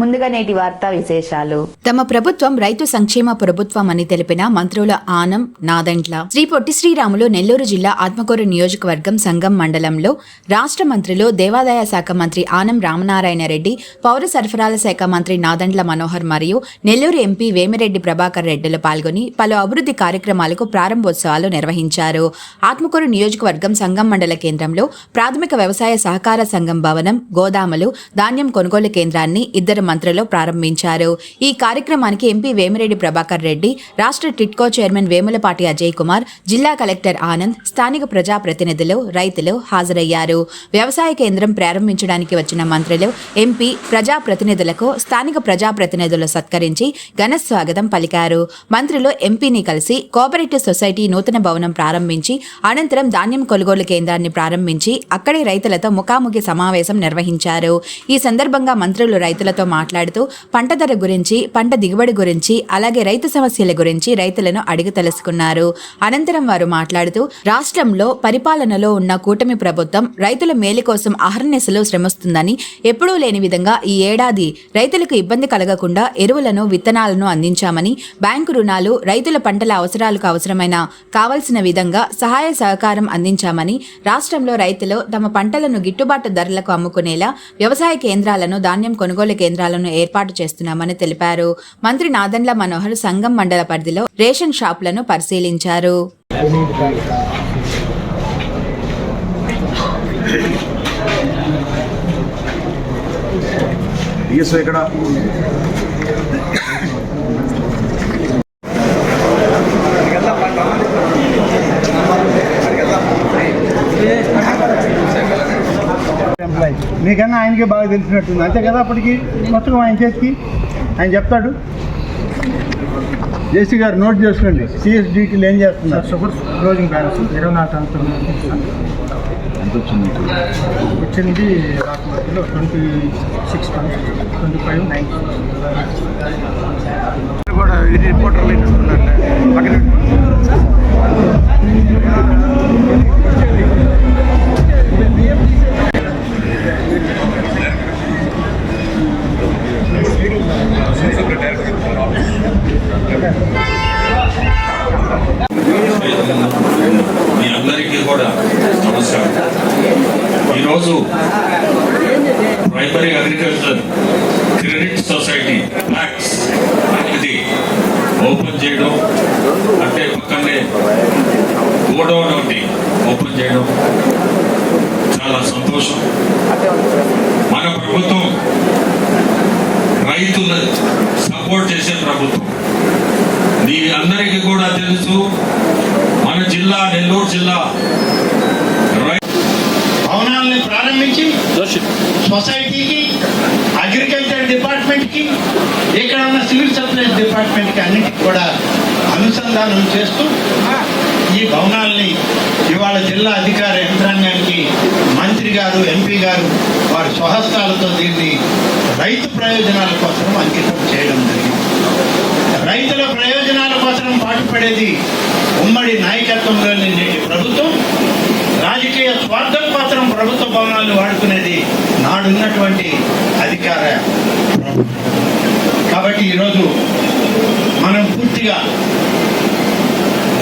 ముందుగా నేటి వార్తా విశేషాలు. తమ ప్రభుత్వం రైతు సంక్షేమ ప్రభుత్వం అని తెలిపిన మంత్రుల ఆనం నాదండ్ల. శ్రీ పొట్టి శ్రీరాములు నెల్లూరు జిల్లా ఆత్మకూరు నియోజకవర్గం సంఘం మండలంలో రాష్ట్ర మంత్రులు దేవాదాయ శాఖ మంత్రి ఆనం రామనారాయణ రెడ్డి పౌర సరఫరాల శాఖ మంత్రి నాదండ్ల మనోహర్ మరియు నెల్లూరు ఎంపీ వేమిరెడ్డి ప్రభాకర్ రెడ్డిలు పాల్గొని పలు అభివృద్ధి కార్యక్రమాలకు ప్రారంభోత్సవాలు నిర్వహించారు. ఆత్మకూరు నియోజకవర్గం సంఘం మండల కేంద్రంలో ప్రాథమిక వ్యవసాయ సహకార సంఘం భవనం గోదాములు ధాన్యం కొనుగోలు కేంద్రాన్ని ఇద్దరు మంత్రులు ప్రారంభించారు. ఈ కార్యక్రమానికి ఎంపీ వేమిరెడ్డి ప్రభాకర్ రెడ్డి రాష్ట్ర టిట్కో చైర్మన్ వేములపాటి అజయ్ కుమార్ జిల్లా కలెక్టర్ ఆనంద్ స్థానిక ప్రజాప్రతినిధులు రైతులు హాజరయ్యారు. వ్యవసాయ కేంద్రం ప్రారంభించడానికి వచ్చిన మంత్రులు ఎంపీ ప్రజాప్రతినిధులకు స్థానిక ప్రజాప్రతినిధులు సత్కరించి ఘన స్వాగతం పలికారు. మంత్రులు ఎంపీని కలిసి కోఆపరేటివ్ సొసైటీ నూతన భవనం ప్రారంభించి అనంతరం ధాన్యం కొనుగోలు కేంద్రాన్ని ప్రారంభించి అక్కడి రైతులతో ముఖాముఖి సమావేశం నిర్వహించారు. ఈ సందర్భంగా మంత్రులు రైతులతో మాట్లాడుతూ పంట ధర గురించి పంట దిగుబడి గురించి అలాగే రైతు సమస్యల గురించి రైతులను అడిగి తెలుసుకున్నారు. అనంతరం వారు మాట్లాడుతూ రాష్ట్రంలో పరిపాలనలో ఉన్న కూటమి ప్రభుత్వం రైతుల మేలు కోసం అహర్నిశలు శ్రమిస్తుందని ఎప్పుడూ లేని విధంగా ఈ ఏడాది రైతులకు ఇబ్బంది కలగకుండా ఎరువులను విత్తనాలను అందించామని బ్యాంకు రుణాలు రైతుల పంటల అవసరాలకు అవసరమైన కావలసిన విధంగా సహాయ సహకారం అందించామని రాష్ట్రంలో రైతులు తమ పంటలను గిట్టుబాటు ధరలకు అమ్ముకునేలా వ్యవసాయ కేంద్రాలను ధాన్యం కొనుగోలు కేంద్రాలను ఏర్పాటు చేస్తున్నామని తెలిపారు. మంత్రి నాదండ్ల మనోహర్ సంఘం మండల పరిధిలో రేషన్ షాపులను పరిశీలించారు. ఇక్కడ ఎంప్లాయీ మీకన్నా ఆయనకే బాగా తెలిసినట్టుంది. అంతే కదా అప్పటికి? మొత్తం ఆయన చేతికి? ఆయన చెప్తాడు. జేసీ గారు నోట్ చేసుకోండి. సిఎస్డిటీలు ఏం చేస్తున్నారు? షుగర్ క్లోజింగ్ బ్యాలెన్స్ ఇరవై నాలుగు టన్నులు ఎంత వచ్చింది? వచ్చింది లాస్ట్ మంత్లో twenty six twenty five nine. కూడా ఇది రిపోర్టర్లు పక్కన మీ అందరికీ కూడా నమస్కారం. ఈరోజు primary agriculture credit society PACS అనేది ఓపెన్ చేయడం అంటే పక్కనే గోడౌన్ ఒకటి ఓపెన్ చేయడం చాలా సంతోషం మన ప్రభుత్వం రైతులు సపోర్ట్ చేసే ప్రభుత్వం మీ అందరికీ కూడా తెలుసు మన జిల్లా నెల్లూరు జిల్లా భవనాలని ప్రారంభించి సొసైటీకి అగ్రికల్చర్ డిపార్ట్మెంట్కి ఇక్కడ ఉన్న సివిల్ సప్లైస్ డిపార్ట్మెంట్కి అన్నిటికి కూడా అనుసంధానం చేస్తూ ఈ భవనాల్ని ఇవాళ జిల్లా అధికార యంత్రాంగానికి మంత్రి గారు ఎంపీ గారు వారి స్వహస్తాలతో దీన్ని రైతు ప్రయోజనాల కోసం అంకితం చేయడం జరిగింది. రైతుల ప్రయోజనాల కోసం పాటుపడేది ఉమ్మడి నాయకత్వంలోని నేటి ప్రభుత్వం రాజకీయ స్వార్థం కోసం ప్రభుత్వ భవనాలు వాడుకునేది నాడున్నటువంటి అధికార కాబట్టి ఈరోజు మనం పూర్తిగా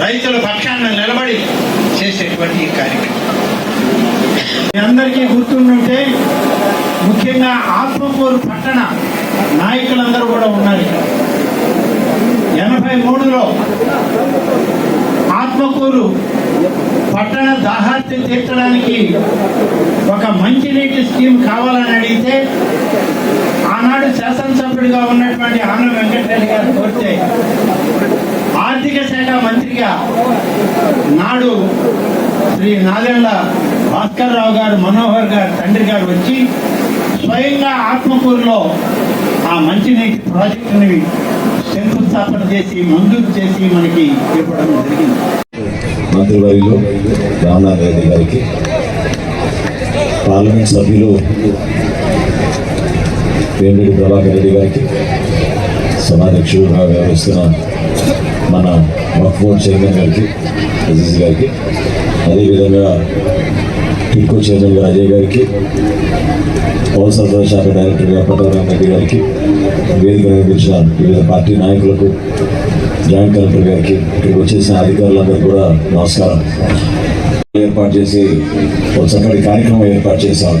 రైతుల పక్షాన నిలబడి చేసేటువంటి ఈ కార్యక్రమం. మీ అందరికీ గుర్తుండుంటే ముఖ్యంగా ఆత్మకూరు పట్టణ నాయకులందరూ కూడా ఉన్నారు ఇక్కడ ఎనభై మూడులో ఆత్మకూరు పట్టణ దాహార్తి తీర్చడానికి ఒక మంచినీటి స్కీమ్ కావాలని అడిగితే ఆనాడు శాసనసభ్యుడిగా ఉన్నటువంటి ఆనం వెంకటరెడ్డి గారు కోరితే ఆర్థిక శాఖ మంత్రిగా నాడు శ్రీ నాదెళ్ళ భాస్కర్ రావు గారు మనోహర్ గారు తండ్రి గారు వచ్చి స్వయంగా ఆత్మకూరులో ఆ మంచినీటి ప్రాజెక్టుని శంకుస్థాపన చేసి మంజూరు చేసి మనకి ఇవ్వడం జరిగింది. మంత్రివర్యులు రామ్నాథ్ రెడ్డి గారికి పార్లమెంట్ సభ్యులు వేమిరెడ్డి ప్రభాకర్ రెడ్డి గారికి సభాధ్యక్షుడుగా వ్యవహరిస్తున్న మన వక్ఫ్ బోర్డ్ చైర్మన్ గారికి అజీజ్ గారికి అదేవిధంగా టిడ్కో చైర్మన్ గారు అజయ్ గారికి పౌర సరఫరా శాఖ డైరెక్టర్ గారు పట్టవరామ్ రెడ్డి గారికి వేదిక నిర్మించిన వివిధ పార్టీ నాయకులకు జాయింట్ కలెక్టర్ గారికి ఇక్కడికి వచ్చేసిన అధికారులందరూ కూడా నమస్కారం. ఏర్పాటు చేసి ఒక చక్కటి కార్యక్రమం ఏర్పాటు చేశాం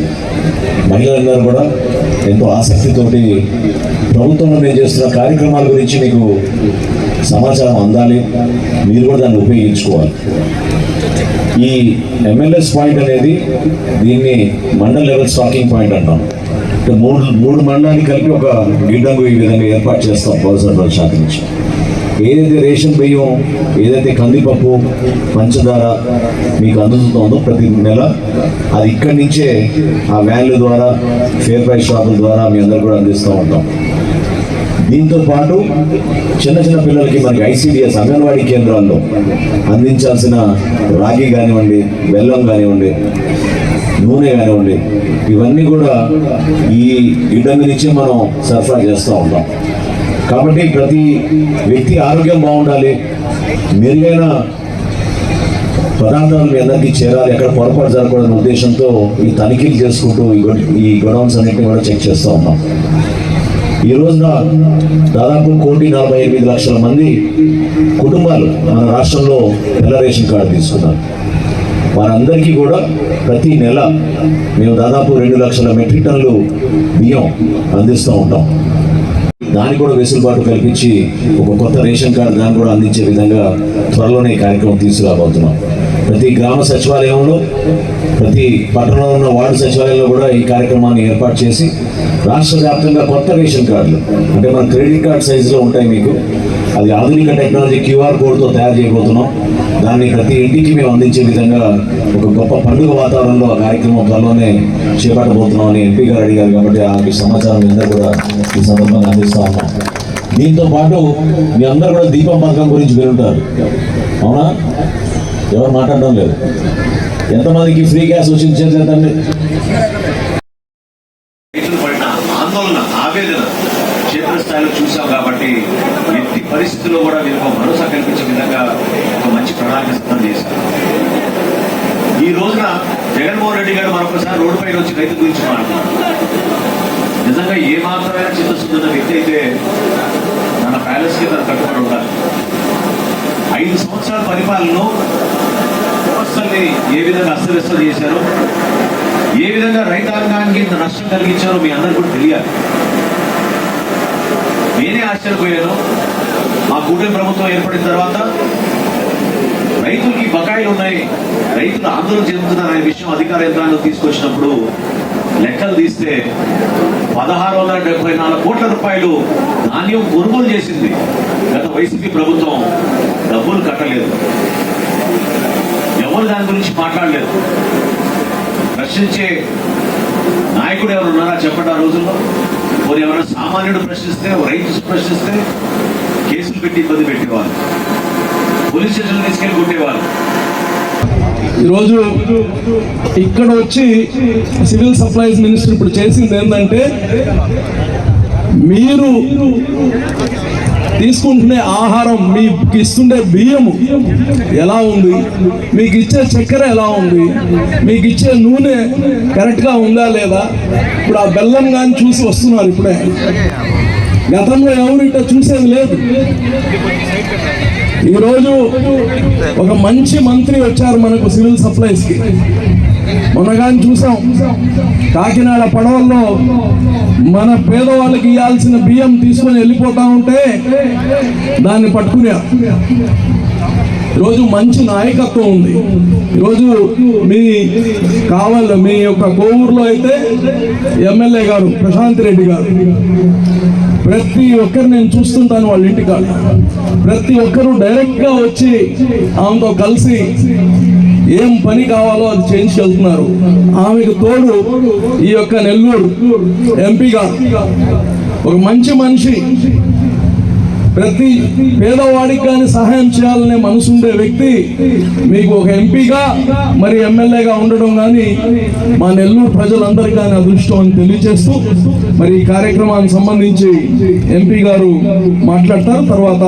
మహిళలందరూ కూడా ఎంతో ఆసక్తితోటి ప్రభుత్వంలో మేము చేస్తున్న కార్యక్రమాల గురించి మీకు సమాచారం అందాలి. మీరు కూడా దాన్ని ఉపయోగించుకోవాలి. ఈ ఎంఎల్ఎస్ పాయింట్ అనేది దీన్ని మండల్ లెవెల్ స్టాకింగ్ పాయింట్ అంటాం. మూడు మూడు మండలాన్ని కలిపి ఒక గిడ్డంగు ఈ విధంగా ఏర్పాటు చేస్తాం. పౌర సరఫరా శాఖ నుంచి. ఏదైతే రేషన్ బియ్యం ఏదైతే కందిపప్పు పంచదార మీకు అందుతుందో ప్రతి నెల అది ఇక్కడి నుంచే ఆ వ్యాన్ల ద్వారా ఫేర్ ప్రైస్ షాపుల ద్వారా మీ అందరు కూడా అందిస్తూ ఉంటాం. దీంతో పాటు చిన్న చిన్న పిల్లలకి మనకి ఐసీడిఎస్ అంగన్వాడీ కేంద్రాల్లో అందించాల్సిన రాగి కానివ్వండి బెల్లం కానివ్వండి నూనె కానివ్వండి ఇవన్నీ కూడా ఈ గిడ్డంగి నుంచి మనం సరఫరా చేస్తూ ఉంటాం. కాబట్టి ప్రతి వ్యక్తి ఆరోగ్యం బాగుండాలి మెరుగైన పదార్థాలు మీ అందరికీ చేరాలి ఎక్కడ పొరపాటు జరగకూడదనే ఉద్దేశంతో ఈ తనిఖీలు చేసుకుంటూ ఈ ఈ గొడౌన్స్ అన్నింటినీ కూడా చెక్ చేస్తూ ఉన్నాం. ఈ రోజున దాదాపు కోటి నలభై ఎనిమిది లక్షల మంది కుటుంబాలు మన రాష్ట్రంలో తెల్ల రేషన్ కార్డు తీసుకున్నారు. వారందరికీ కూడా ప్రతి నెల మేము దాదాపు రెండు లక్షల మెట్రిక్ టన్నులు బియ్యం అందిస్తూ ఉంటాం. దానికి కూడా వెసులుబాటు కల్పించి ఒక కొత్త రేషన్ కార్డు దాన్ని కూడా అందించే విధంగా త్వరలోనే ఈ కార్యక్రమం తీసుకురాబోతున్నాం. ప్రతి గ్రామ సచివాలయంలో ప్రతి పట్టణంలో ఉన్న వార్డు సచివాలయంలో కూడా ఈ కార్యక్రమాన్ని ఏర్పాటు చేసి రాష్ట్ర వ్యాప్తంగా కొత్త రేషన్ కార్డులు అంటే మన క్రెడిట్ కార్డ్ సైజులో ఉంటాయి మీకు. అది ఆధునిక టెక్నాలజీ క్యూఆర్ కోడ్తో తయారు చేయబోతున్నాం. దాన్ని ప్రతి ఇంటికి మేము అందించే విధంగా ఒక గొప్ప పండుగ వాతావరణంలో ఆ కార్యక్రమం త్వరలోనే చేపట్టబోతున్నాం అని ఎంపీ గారు అడిగారు కాబట్టి ఆ సమాచారం అందరూ కూడా ఈ సందర్భంగా అందిస్తా ఉన్నాం. దీంతో పాటు మీ అందరూ కూడా దీపం పథకం గురించి వినుంటారు. అవునా? ఎవరు మాట్లాడడం లేదు. ఎంతమందికి ఫ్రీ గ్యాస్ వచ్చింది? చేద్దండి ఆందోళన ఆవేదన క్షేత్రస్థాయిలో చూసాం కాబట్టి ఎట్టి పరిస్థితుల్లో కూడా మీరు ఒక భరోసా కల్పించే విధంగా ఒక మంచి ప్రణాళిక సిద్ధం చేశారు. ఈ రోజున జగన్మోహన్ రెడ్డి గారు మరొకసారి రోడ్డు పైన వచ్చి రైతు గురించి మాట్లాడుతున్నారు. నిజంగా ఏ మాత్రమైన చిత్తశుద్ధున్న వ్యక్తి అయితే తన ప్యాలెస్కి తన కట్టుబడి ఉండాలి. ఐదు సంవత్సరాల పరిపాలనలో వ్యవస్థల్ని ఏ విధంగా అస్తవ్యస్తం చేశారో ఏ విధంగా రైతాంగానికి ఇంత నష్టం కలిగించారో మీ అందరు కూడా తెలియాలి. నేనే ఆశ్చర్యపోయాను. మా కూటమి ప్రభుత్వం ఏర్పడిన తర్వాత రైతులకి బకాయిలు ఉన్నాయి. రైతులు ఆందోళన చెందుతున్నారనే విషయం అధికార యంత్రాంగం తీసుకొచ్చినప్పుడు లెక్కలు తీస్తే పదహారు వందల డెబ్బై నాలుగు కోట్ల రూపాయలు ధాన్యం కొనుగోలు చేసింది. గత వైసీపీ ప్రభుత్వం డబ్బులు కట్టలేదు. ఎవరు దాని గురించి మాట్లాడలేదు. ప్రశ్నించే నాయకుడు ఎవరు ఉన్నారా చెప్పండి ఆ రోజుల్లో? పోనీ ఎవరైనా సామాన్యుడు ప్రశ్నిస్తే రైతు ప్రశ్నిస్తే కేసులు పెట్టి ఇబ్బంది పెట్టేవారు పోలీస్ స్టేషన్ తీసుకెళ్ళి కొట్టేవారు ఈరోజు ఇక్కడ వచ్చి సివిల్ సప్లైస్ మినిస్టర్ ఇప్పుడు చేసింది ఏంటంటే మీరు తీసుకుంటునే ఆహారం మీకు ఇస్తుండే బియ్యము. ఎలా ఉంది? మీకు ఇచ్చే చక్కెర ఎలా ఉంది? మీకు ఇచ్చే నూనె కరెక్ట్గా ఉందా లేదా? ఇప్పుడు ఆ బెల్లం కానీ చూసి వస్తున్నారు ఇప్పుడే. గతంలో ఎవరు ఇట్లా చూసేది లేదు. ఈరోజు ఒక మంచి మంత్రి వచ్చారు మనకు సివిల్ సప్లైస్కి. ఉండగానే చూసాం. కాకినాడ పడవల్లో మన పేదవాళ్ళకి ఇవ్వాల్సిన బియ్యం తీసుకొని వెళ్ళిపోతా ఉంటే దాన్ని పట్టుకునే. ఈరోజు మంచి నాయకత్వం ఉంది. ఈరోజు మీ కావాలి మీ యొక్క కోవూరులో అయితే ఎమ్మెల్యే గారు ప్రశాంత్ రెడ్డి గారు. ప్రతి ఒక్కరు నేను చూస్తుంటాను వాళ్ళ ఇంటికాడ. ప్రతి ఒక్కరు డైరెక్ట్గా వచ్చి ఆమెతో కలిసి ఏం పని కావాలో అది చేయించి వెళ్తున్నారు. ఆమెకు తోడు ఈ యొక్క నెల్లూరు ఎంపీగా ఒక మంచి మనిషి. ప్రతి పేదవాడికి కానీ సహాయం చేయాలనే మనసు ఉండే వ్యక్తి మీకు ఒక ఎంపీగా మరి ఎమ్మెల్యేగా ఉండడం కానీ మా నెల్లూరు ప్రజలందరికీ కానీ అదృష్టం అని తెలియజేస్తూ మరి ఈ కార్యక్రమానికి సంబంధించి ఎంపీ గారు మాట్లాడతారు తర్వాత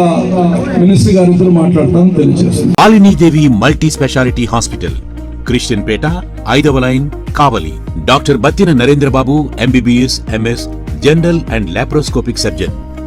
మినిస్టర్ గారు ఇద్దరు మాట్లాడతారని తెలియజేస్తారు Malinidevi multi speciality hospital Christian Peta ఐదవ line Kavali. Doctor Battina Narendrababu MBBS MS general and laparoscopic surgeon.